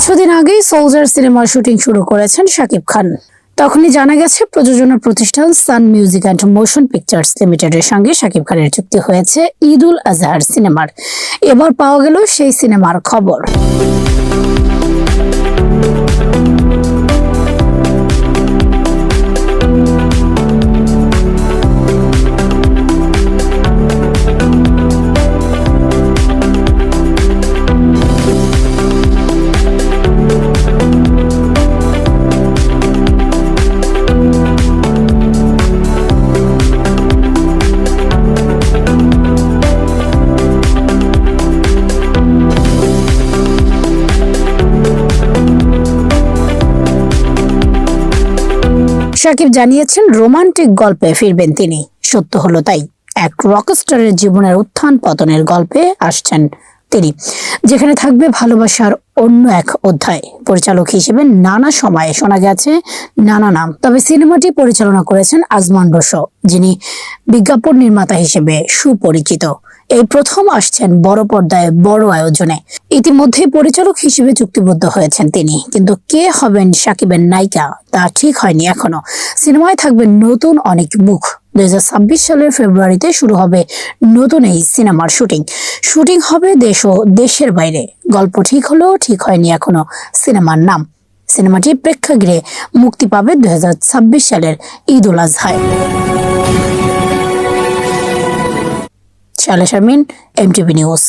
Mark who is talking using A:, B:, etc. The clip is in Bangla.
A: কিছুদিন আগেই সোলজার সিনেমার শুটিং শুরু করেছেন শাকিব খান। তখনই জানা গেছে, প্রযোজনা প্রতিষ্ঠান Sun Music and Motion Pictures লিমিটেডের সঙ্গে শাকিব খানের চুক্তি হয়েছে ঈদ উল আজহার সিনেমার। এবার পাওয়া গেল সেই সিনেমার খবর। শাকিব জানিয়েছেন, রোমান্টিক গল্পে ফিরবেন তিনি। সত্য হলো তাই, এক রকস্টারের জীবনের উত্থান পতনের গল্পে আসছেন তিনি, যেখানে থাকবে ভালোবাসার অন্য এক অধ্যায়। পরিচালক হিসেবে নানা সময়ে শোনা গেছে নানা নাম, তবে সিনেমাটি পরিচালনা করেছেন আজমান বসু, যিনি বিজ্ঞাপন নির্মাতা হিসেবে সুপরিচিত। এই প্রথম আসছেন বড় পর্দায় বড় আয়োজনে। ইতিমধ্যে পরিচালক হিসেবে চুক্তিবদ্ধ হয়েছেন তিনি। কিন্তু কে হবেন সাকিবের নায়িকা তা ঠিক হয়নি এখনও। সিনেমায় থাকবে নতুন অনেক মুখ। দুই সালের ফেব্রুয়ারিতে শুরু হবে নতুন এই সিনেমার শুটিং। শুটিং হবে দেশ ও দেশের বাইরে। গল্প ঠিক হলেও ঠিক হয়নি এখনও সিনেমার নাম। সিনেমাটি প্রেক্ষাগৃহে মুক্তি পাবে দুই হাজার ছাব্বিশ সালের ঈদ উল আজহায়। শালে শারমিন এমটিভি নিউজ।